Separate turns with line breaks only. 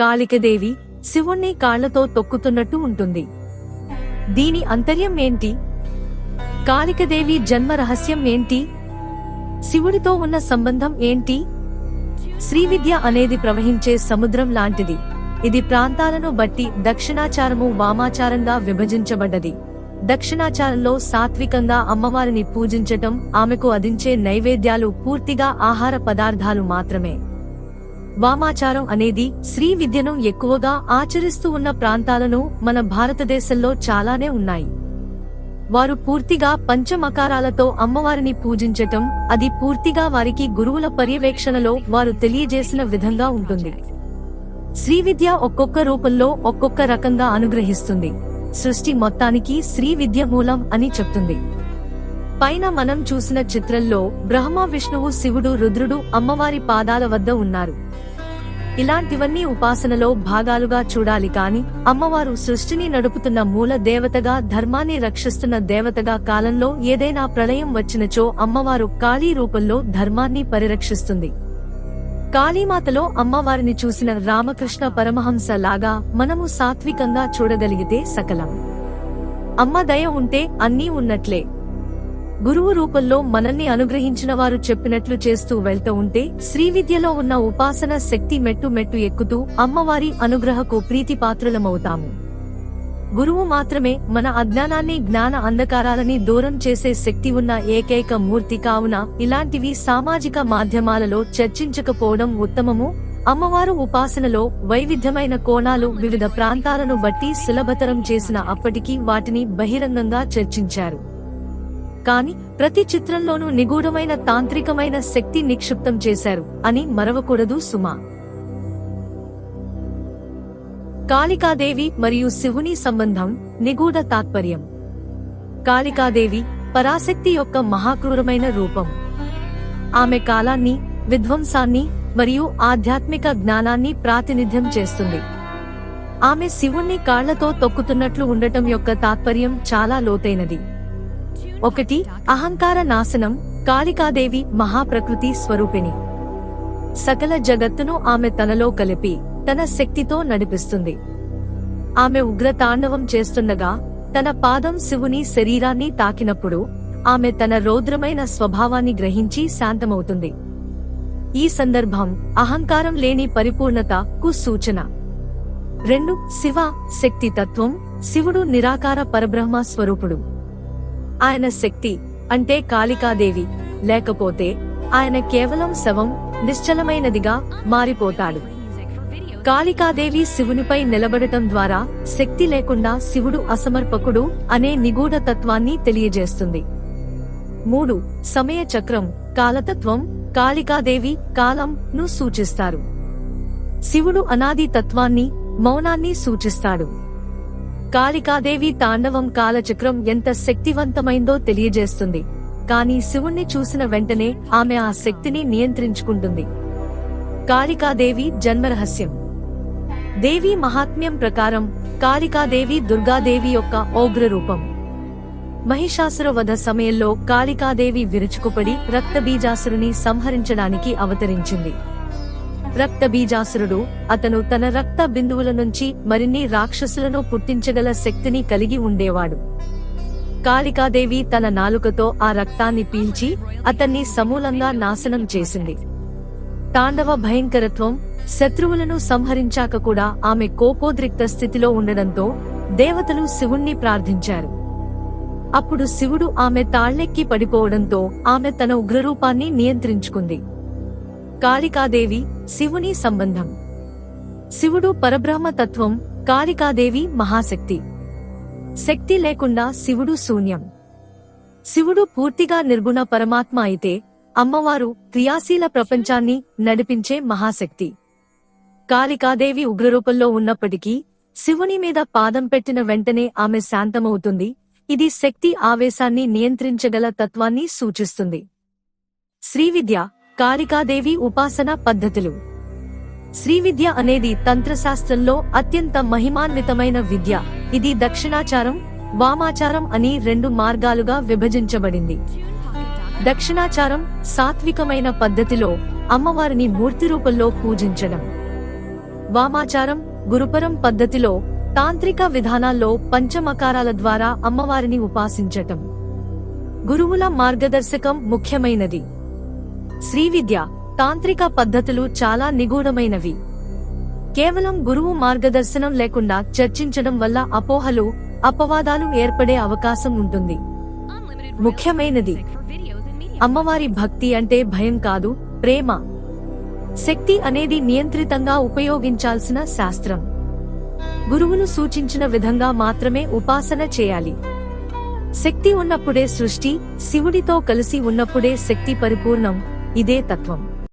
కాళికదేవి శివుణ్ణి కాళ్ళతో తొక్కుతున్నట్టు ఉంటుంది. దీని అంతర్యం ఏంటి? కాళికదేవి జన్మ రహస్యం ఏంటి? శివుడితో ఉన్న సంబంధం ఏంటి? శ్రీవిద్య అనేది ప్రవహించే సముద్రం లాంటిది. ఇది ప్రాంతాలను బట్టి దక్షిణాచారము వామాచారంగా విభజించబడ్డది. దక్షిణాచారంలో సాత్వికంగా అమ్మవారిని పూజించటం ఆమెకు అదించే నైవేద్యాలు పూర్తిగా ఆహార పదార్థాలు మాత్రమే. వామాచారం అనేది స్త్రీ విద్యను ఎక్కువగా ఆచరిస్తూ ఉన్న ప్రాంతాలను మన భారతదేశంలో చాలానే ఉన్నాయి. వారు పూర్తిగా పంచమకారాలతో అమ్మవారిని పూజించటం అది పూర్తిగా వారికి గురువుల పర్యవేక్షణలో వారు తెలియజేసిన విధంగా ఉంటుంది. శ్రీ విద్య ఒక్కొక్క రూపంలో ఒక్కొక్క రకంగా అనుగ్రహిస్తుంది. సృష్టి మొత్తానికి శ్రీ విద్య మూలం అని చెప్తుంది. పైన మనం చూసిన చిత్రంలో బ్రహ్మ విష్ణువు శివుడు రుద్రుడు అమ్మవారి పాదాల వద్ద ఉన్నారు. ఇలాంటివన్నీ ఉపాసనలో భాగాలుగా చూడాలి కాని అమ్మవారు సృష్టిని నడుపుతున్న మూల దేవతగా ధర్మాన్ని రక్షిస్తున్న దేవతగా కాలంలో ఏదైనా ప్రళయం వచ్చినచో అమ్మవారు కాళీ రూపంలో ధర్మాన్ని పరిరక్షిస్తుంది. కాళీమాతలో అమ్మవారిని చూసిన రామకృష్ణ పరమహంస లాగా మనము సాత్వికంగా చూడగలిగితే సకలం. అమ్మ దయ ఉంటే అన్నీ ఉన్నట్లే. గురువు రూపంలో మనల్ని అనుగ్రహించిన వారు చెప్పినట్లు చేస్తూ వెళ్తూ ఉంటే శ్రీవిద్యలో ఉన్న ఉపాసన శక్తి మెట్టు మెట్టు ఎక్కుతూ అమ్మవారి అనుగ్రహకు ప్రీతిపాత్రులమవుతాము. గురువు మాత్రమే మన అజ్ఞానాన్ని జ్ఞాన అంధకారాలని దూరం చేసే శక్తి ఉన్న ఏకైక మూర్తి కావున ఇలాంటివి సామాజిక మాధ్యమాలలో చర్చించకపోవడం ఉత్తమము. అమ్మవారు ఉపాసనలో వైవిధ్యమైన కోణాలు వివిధ ప్రాంతాలను బట్టి సులభతరం చేసిన అప్పటికీ వాటిని బహిరంగంగా చర్చించారు. కాని ప్రతి చిత్రంలోనూ నిగూఢమైన తాంత్రికమైన శక్తి నిక్షిప్తం చేశారు అని మరవకూడదు సుమా. కాళికాదేవి మరియు శివుని సంబంధం నిగూఢ తాత్పర్యం. కాళికాదేవి పరాశక్తి యొక్క మహాక్రూరమైన రూపం. ఆమె కాలాన్ని విధ్వంసాన్ని మరియు ఆధ్యాత్మిక జ్ఞానాన్ని ప్రాతినిధ్యం చేస్తుంది. ఆమె శివుణ్ణి కాళ్ళతో తొక్కుతున్నట్లు ఉండటం యొక్క తాత్పర్యం చాలా లోతైనది. ఒకటి అహంకార నాశనం కాళికాదేవి మహాప్రకృతి స్వరూపిణి. సకల జగత్తును ఆమె తనలో కలిపి తన శక్తితో నడిపిస్తుంది. ఆమె ఉగ్రతాండవం చేస్తుండగా తన పాదం శివుని శరీరాన్ని తాకినప్పుడు ఆమె తన రౌద్రమైన స్వభావాన్ని గ్రహించి శాంతమవుతుంది. ఈ సందర్భం అహంకారం లేని పరిపూర్ణత కు సూచన. రెండు శివ శక్తి తత్వం శివుడు నిరాకార పరబ్రహ్మ స్వరూపుడు. ఆయన శక్తి అంటే కాళికాదేవి. లేకపోతే ఆయన కేవలం శవం నిశ్చలమైనదిగా మారిపోతాడు. కాళికాదేవి శివునిపై నిలబడటం ద్వారా శక్తి లేకుండా శివుడు అసమర్పకుడు అనే నిగూఢ తత్వాన్ని తెలియజేస్తుంది. మూడు సమయ చక్రం కాలతత్వం కాళికాదేవి కాలం ను సూచిస్తారు. శివుడు అనాది తత్వాన్ని మౌనాన్ని సూచిస్తాడు. కాళికాదేవి తాండవం కాలచక్రం ఎంత శక్తివంతమైందో తెలియజేస్తుంది. కానీ శివుణ్ణి చూసిన వెంటనే ఆమె ఆ శక్తిని నియంత్రించుకుంటుంది. కాళికాదేవి జన్మరహస్యం. దేవి మహాత్మ్యం ప్రకారం కాళికాదేవి దుర్గాదేవి యొక్క ఓగ్ర రూపం మహిషాసుర వధ సమయంలో కాళికాదేవి విరుచుకుపడి రక్తబీజాసురుని సంహరించడానికి అవతరించింది. రక్త బీజాసురుడు అతను తన రక్త బిందువుల నుంచి మరిన్ని రాక్షసులను పుట్టించగల శక్తిని కలిగి ఉండేవాడు. కాళికాదేవి తన నాలుకతో ఆ రక్తాన్ని పీల్చి అతన్ని సమూలంగా నాశనం చేసింది. తాండవ భయంకరత్వం శత్రువులను సంహరించాక కూడా ఆమె కోపోద్రిక్త స్థితిలో ఉండడంతో దేవతలు శివుణ్ణి ప్రార్థించారు. అప్పుడు శివుడు ఆమె తాళ్ళెక్కి పడిపోవడంతో ఆమె తన ఉగ్రరూపాన్ని నియంత్రించుకుంది. కాళికాదేవి శివుని సంబంధం. శివుడు పరబ్రహ్మ తత్వం కాళికాదేవి మహాశక్తి. శక్తి లేకుండా శివుడు శూన్యం. శివుడు పూర్తిగా నిర్గుణ పరమాత్మ అయితే అమ్మవారు క్రియాశీల ప్రపంచాన్ని నడిపించే మహాశక్తి. కాళికాదేవి ఉగ్రరూపంలో ఉన్నప్పటికీ శివుని మీద పాదం పెట్టిన వెంటనే ఆమె శాంతమవుతుంది ఇది శక్తి ఆవేశాన్ని నియంత్రించగల తత్వాన్ని సూచిస్తుంది. శ్రీవిద్య కాళికాదేవి ఉపాసన పద్ధతులు. శ్రీవిద్య అనేది తంత్రశాస్త్రంలో అత్యంత మహిమాన్వితమైన విద్య. ఇది దక్షిణాచారం వామాచారం అని రెండు మార్గాలుగా విభజించబడింది. దక్షిణాచారం సాత్వికమైన పద్ధతిలో అమ్మవారిని మూర్తి రూపంలో పూజించడం. వామాచారం గురుపరం పద్ధతిలో తాంత్రిక విధానాల్లో పంచమకారాల ద్వారా అమ్మవారిని ఉపాసించటం. గురువుల మార్గదర్శకం ముఖ్యమైనది. శ్రీవిద్య తాంత్రిక పద్ధతులు చాలా నిగూఢమైనవి. కేవలం గురువు మార్గదర్శనం లేకుండా చర్చించడం వల్ల అపోహలు అపవాదాలు ఏర్పడే అవకాశం ఉంటుంది. ముఖ్యమైనది అమ్మవారి భక్తి అంటే భయం కాదు ప్రేమ. శక్తి అనేది నియంత్రితంగా ఉపయోగించాల్సిన శాస్త్రం. గురువును సూచించిన విధంగా మాత్రమే ఉపాసన చేయాలి. శక్తి ఉన్నప్పుడే సృష్టి శివుడితో కలిసి ఉన్నప్పుడే శక్తి పరిపూర్ణం. ఇదే తత్వం.